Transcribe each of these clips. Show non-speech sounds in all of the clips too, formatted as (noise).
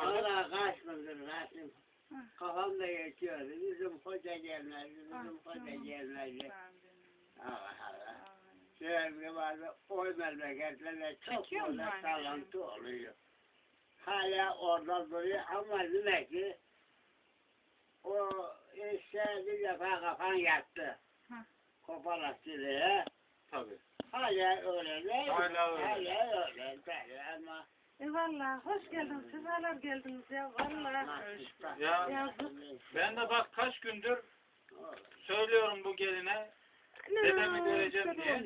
çıkardık. Valla kaçmadı Rasim. Kafamda geçiyordu. Bizim hoca gelmezdi. Bizim Ah, hoca canım. gelmezdi. Allah Allah. Sürekli vardı. O memleketlerde çok Çekiyor mu fazla anne? sallantı oluyor. Hala orada duruyor ama demek ki o işte bir defa kafan yattı. Hı. Koparak diye. Tabii. Hala öyle değil mi? Hala öyle. Hala öyle tabii ama E valla hoş geldiniz. Sefalar geldiniz ya. Valla. Ya Yazık. ben de bak kaç gündür söylüyorum bu geline. Dedemi göreceğim diye.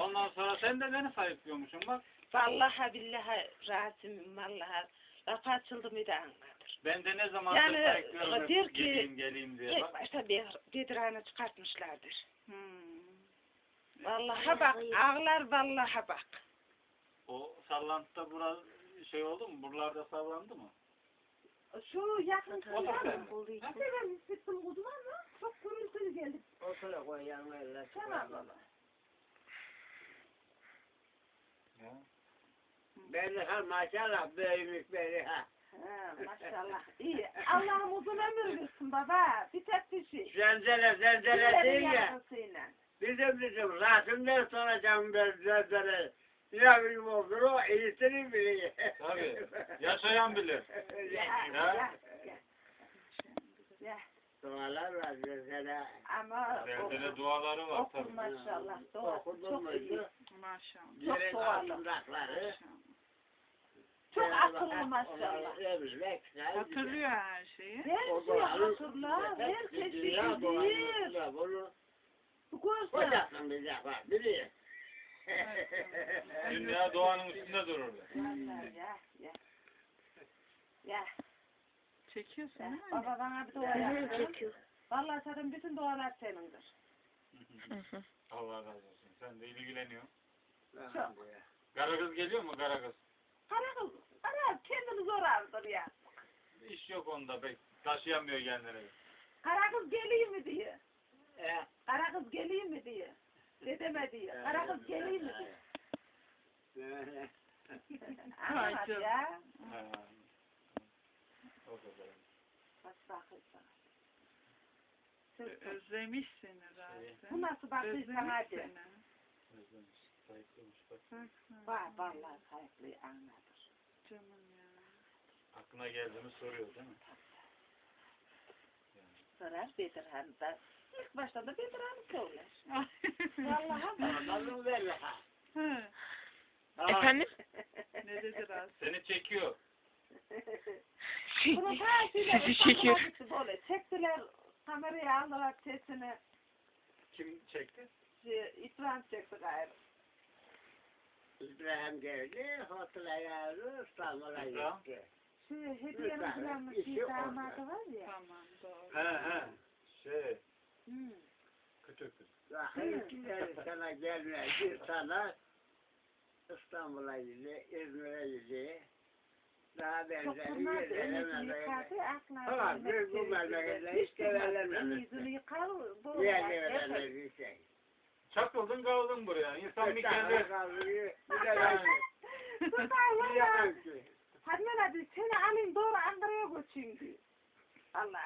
Ondan sonra sen de beni sayıklıyormuşsun bak. Vallahi billahi Rasim'im vallahi. Laf açıldı mıydı anladır. Ben de ne zaman Yani, hep diyor ki- geleyim geleyim diye İlk bak. başta bir Bedirhan'ı çıkartmışlardır. Hmm. Vallahi bak ağlar vallahi bak. O sallantıda bura şey oldu mu? Buralarda sallandı mı? Şu yakın O da sen. Ha? Ben hissettim kudu ama çok gürültülü geldi. Otura koy yanına eller. Tamam baba. Ya. Ben de ha maşallah büyümüş beni ha. Ha, maşallah. İyi. Allah'ım uzun ömür versin baba. Bir tek bir şey. Zenzele Bizlerin değil ya. Bizim bizim Rasim'den soracağım ben zenzele. Yavrum olur o biliyor. Tabii. Yaşayan bilir. Ya, Ya. ya, Dualar var zenzele. ama oku, duaları var oku tabii. maşallah. Okudun Çok iyi. muydu? Maşallah. Çok Yerin doğalı. altındakları. Çok akıllı maşallah. Hatırlıyor her şeyi. Her O şeyi hatırlar. Herkes dünya bilir. Bunu Görsen. hocasın bir defa biliyor. Dünya doğanın üstünde durur. Ya, ya. Ya, Çekiyorsun ya. değil mi? Baba bana bir dua yapsın. Vallahi zaten bütün dualar senindir. Allah razı olsun. Sen de ilgileniyorsun. Elhamdülillah. Kara kız geliyor mu kara kız? Kara kız, kendini zor aldır ya. İş yok onda pek. Taşıyamıyor kendini. Kara kız geliyor mu diye. Eh, Kara kız geliyor mu diye. Dedeme diye. Kara kız diye. eh, Anlat ya. Ha. O kadar. Bak bakayım sana. Ö- Özlemiş seni Rasim. Bu nasıl bakıyor Özlemiş sana hadi. Özlemiş. Sayıklamış bak. Bak vallahi kayıtlıyı anladır. Canım ya. Aklına geldi mi soruyor değil mi? Sorar Bedirhan'da. İlk başta da Bedirhan'ı söyler. Ay. (laughs) Vallahi bak. Bakalım ver ha. Hı. Efendim? Ne dedi Rasim? Seni çekiyor. Bunu ta Sizi çekiyor. Böyle çektiler kamerayı aldılar sesini. Kim çekti? Şey, İbrahim çekti gayrı. İbrahim geldi, hatırlayarız, İstanbul'a İbrahim? gitti. Şey, hediyenin işi bir damadı var ya. Tamam doğru. He he. Şey. Hmm. Küçük kız. Hayırkileri sana gelmedi, sana İstanbul'a gitti, İzmir'e gitti. Daha elini memlekete. yıkadı, aklına Tamam, bir bu memlekete hiç demez. gevelemem. Yüzünü yıkar, bu gevelemez evet. bir şey. Çakıldın kaldın buraya. İnsan bir kendi... bir de Sultan valla. Hadi hadi seni alayım doğru Ankara'ya götüreyim diyor. Allah.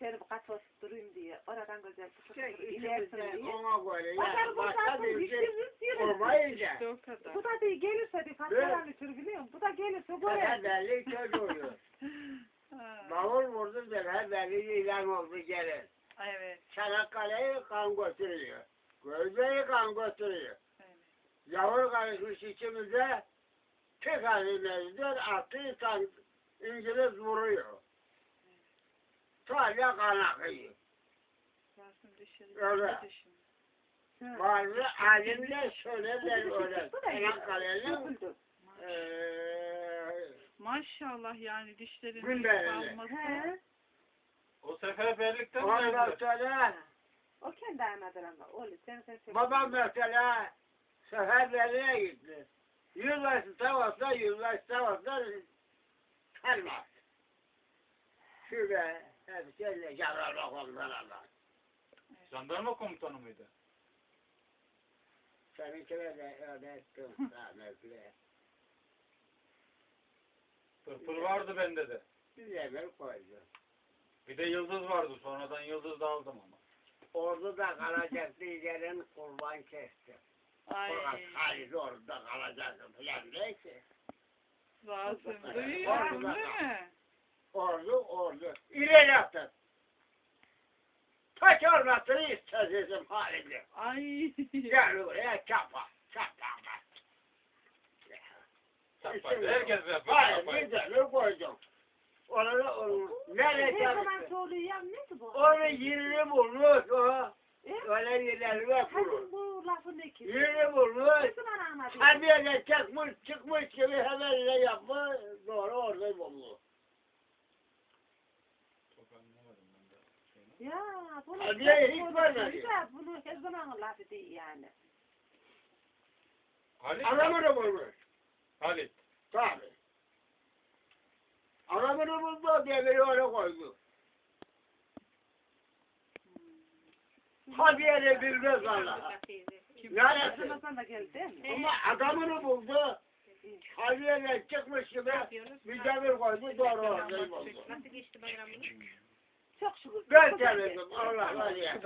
Seni bu kaç basıp durayım diye. Oradan güzel fıkır Şey, fıkır ilersin işimizde diye. ona Bakar ya, bu başka zaten bir şey işimiz değil. olmayınca. O kadar. Bu da değil gelirse bir faturadan götür biliyor musun? Bu da gelirse görer. belli köz oluyor. (laughs) Ha, Bavul vurdu sefer belli ilan oldu gelir. Evet. Çanakkale'yi kan götürüyor. Gözleri kan götürüyor. evet. Yavur karışmış içimize tek halimizden attığı kan İngiliz vuruyor. Sadece kan akıyor. Öyle. Bazı alimler şöyle der öyle. Çanakkale'nin Maşallah yani dişlerin Gün belirli. kalması. He. O seferberlikten mi ondan sonra O kendi anadır ama. Oğlum sen sen sen. babam mesela seferberliğe gitti. Yılbaşı tavasla yılbaşı tavasla sarmaz. Şöyle hepsiyle yavrarla komutanlarla. Jandarma komutanı mıydı? Seninkine de öyle ettim rahmetli. Pırpır vardı bende de. Bir demir koydu. Bir de yıldız vardı. Sonradan yıldız da aldım ama. Orada kalacaktı yerin kurban kesti. Ay. Fakat Halil orada kalacaktı falan neyse. Rasim Ay, duyuyorsun ay. değil mi? Ordu ordu. İleri attı. Taş ormasını istedim Halil'i. Ay. Gel buraya çapa. Çapa. Çapaydı. Herkes yapıyor. Hayır demir koydum. Onu onu. Nereye Ne zaman çalıştı? söylüyor ne ki bu? Onu yerini bulmuş o. E? Öyle yerlerine kurur. Hadi bu lafı ne ki? Yerini bulmuş. Harbiye'de çıkmış çıkmış gibi hemen ne yapma doğru orada buldu. Çok anlamadım ben de. Ya bunu hep hiç bunu- vermedi. Güzel, bunu her zaman lafı değil yani. Halit. Adamını bulmuş. Halit. Tabii. Adamını buldu demiri oraya koydu. Harbiye'de bilmez Allah. Neresi? Ama adamını buldu. Harbiye'den çıkmış gibi bir demir koydu doğru orada buldu. Çok şükür. Ben Çok güzel. temizim Allah var ya.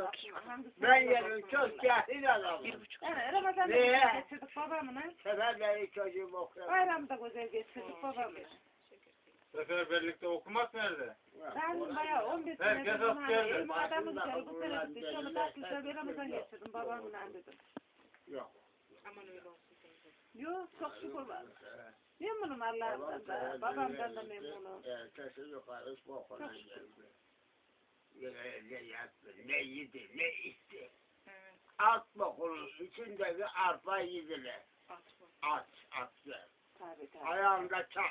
Ben yerim çok cahil adamım. Evet Ramazan'da Niye? güzel geçirdik babamla. Seferleri çocuğum okuyor. Bayramda güzel geçirdik babamla. Seferberlikte okumak nerede? Ben bayağı 15 Herkes sene sonra askerdi. elim adamın üzeri bu sene kurulan gitti. Şöyle deliler, tatlı şöyle Ramazan geçirdim babamla dedim. Yok. Yok çok şükür var. Memnunum Allah'ımdan da babamdan da memnunum. Ertesi yukarı bokuna geldi. Ne yattı, ne yedi, ne içti. Evet. At bokunun içindeki arpa yediler. At, at yer. Tabii tabii. Ayağında çak,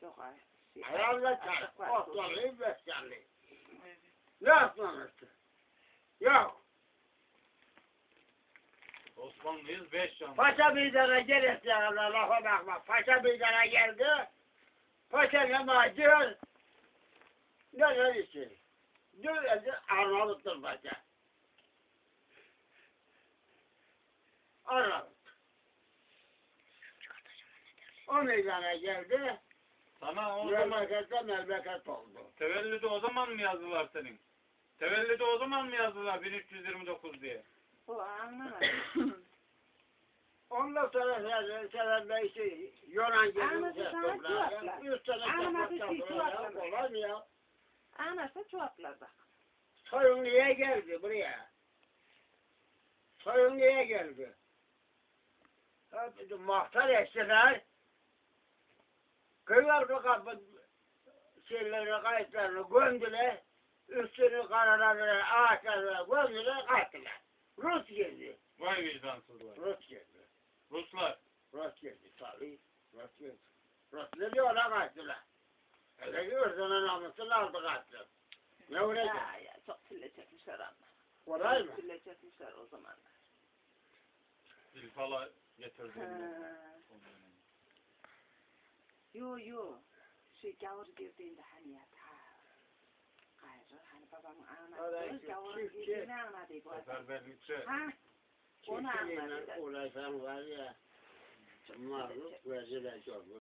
Çok ay. şey- ayağında çak. Otlamayı beslendi. Evet. Ne yapmamıştı? Yok. Osmanlıyız 5 can. Paşa meydana gelirse Allah lafa bakma. Paşa meydana geldi. Paşa ne macir? Ne neresi? Evde Arnavut'tur paşa. Arnavut. O meydana geldi. Sana o zaman Memlekette memleket oldu. tevellüdü o zaman mı yazdılar senin? Tevellüdü o zaman mı yazdılar 1329 diye? O anlamadım. Ondan sonra sen seferler işte Yunan Anası gelirse sana toprağa. cevaplar. Üç sene Anası toprak şey toprağa. cevaplar. Kolay mı ya? Anası çuvatlar bak. Soyun niye geldi buraya? Soyun niye geldi? Mahtar eştiler. Kıyar bu kapı şeyleri kayıtlarını gömdüler. Üstünü karaladılar, ağaçlarına gömdüler, kaçtılar. Rus geldi. Vay vicdansızlar. Rus geldi. Ruslar. Rus geldi tabii. Rus geldi. Rus ne diyorlar kaçtılar. Hele ki ırzının namusunu aldı kaçtı. Ne olacak? Ya ya çok sille çekmişler ama. Kolay mı? Sille çekmişler o zaman. Zilfala getirdim. Ha. Yo yo. Şey gavur girdiğinde hani ya ta. Gayrı hani babamın Oraya anası gavur girdiğini anladı bu adam. Seferberlikte Ha. Onu anladılar. uğraşan var ya. Mallık vergiler çok.